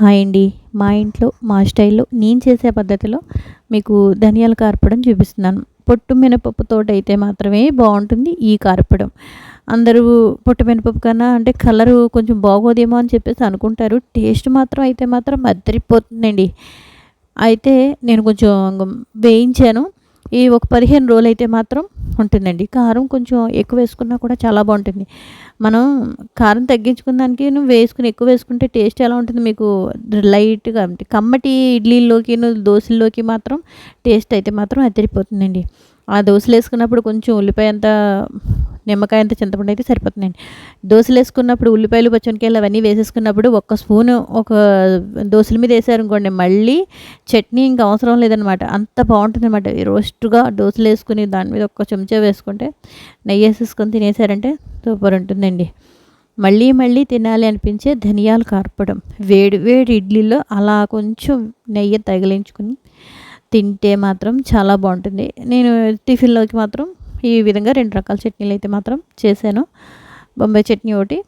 Hi అండి. మా ఇంట్లో మా స్టైల్లో నేను చేసే పద్ధతిలో మీకు ధనియాల కార్పడం చూపిస్తున్నాను. పొట్టు మినపప్పుతో అయితే మాత్రమే బాగుంటుంది ఈ కార్పడం. అందరూ పొట్టు మినపప్పు కన్నా అంటే కలరు కొంచెం బాగోదేమో అని చెప్పేసి అనుకుంటారు. టేస్ట్ మాత్రం అయితే మాత్రం అద్దరిపోతుందండి. అయితే నేను కొంచెం వేయించాను. ఈ ఒక పదిహేను రోజులు అయితే మాత్రం ఉంటుందండి. కారం కొంచెం ఎక్కువ వేసుకున్నా కూడా చాలా బాగుంటుంది. మనం కారం తగ్గించుకున్న దానికి వేసుకుని ఎక్కువ వేసుకుంటే టేస్ట్ ఎలా ఉంటుంది మీకు? లైట్గా కమ్మటి ఇడ్లీల్లోకి దోశల్లోకి మాత్రం టేస్ట్ అయితే మాత్రం అదిరిపోతుందండి. ఆ దోశలు వేసుకున్నప్పుడు కొంచెం ఉల్లిపాయ అంతా నిమ్మకాయ అంత చింతపండు అయితే సరిపోతుందండి. దోశలు వేసుకున్నప్పుడు ఉల్లిపాయలు పచ్చనికాయలు అవన్నీ వేసేసుకున్నప్పుడు ఒక స్పూను ఒక దోశల మీద వేసారనుకోండి మళ్ళీ చట్నీ ఇంకా అవసరం లేదనమాట. అంత బాగుంటుంది అనమాట రోస్ట్గా దోశలు వేసుకుని దాని మీద ఒక్క చెంచా వేసుకుంటే నెయ్యి వేసేసుకొని తినేసారంటే సూపర్ ఉంటుందండి. మళ్ళీ మళ్ళీ తినాలి అనిపించే ధనియాలు కార్పడం. వేడి వేడి ఇడ్లీలో అలా కొంచెం నెయ్యి తగిలించుకుని తింటే మాత్రం చాలా బాగుంటుంది. నేను టిఫిన్లోకి మాత్రం ఈ విధంగా రెండు రకాల చట్నీలు అయితే మాత్రం చేశాను. బొంబాయి చట్నీ ఒకటి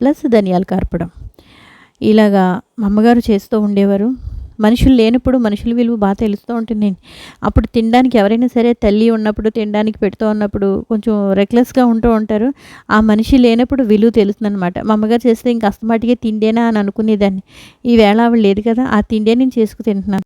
ప్లస్ ధనియాలు కార్పడం. ఇలాగా మా అమ్మగారు చేస్తూ ఉండేవారు. మనుషులు లేనప్పుడు మనుషుల విలువ బాగా తెలుస్తూ ఉంటుంది. అప్పుడు తినడానికి ఎవరైనా సరే తల్లి ఉన్నప్పుడు తినడానికి పెడుతూ ఉన్నప్పుడు కొంచెం రెక్లెస్గా ఉంటూ ఉంటారు. ఆ మనిషి లేనప్పుడు విలువ తెలుస్తుంది అనమాట మా అమ్మగారు చేస్తే ఇంకా అస్తమాటిగా తిండేనా అని అనుకునేదాన్ని. ఈవేళ ఆవిడ లేదు కదా ఆ తిండే నేను చేసుకు తింటున్నాను.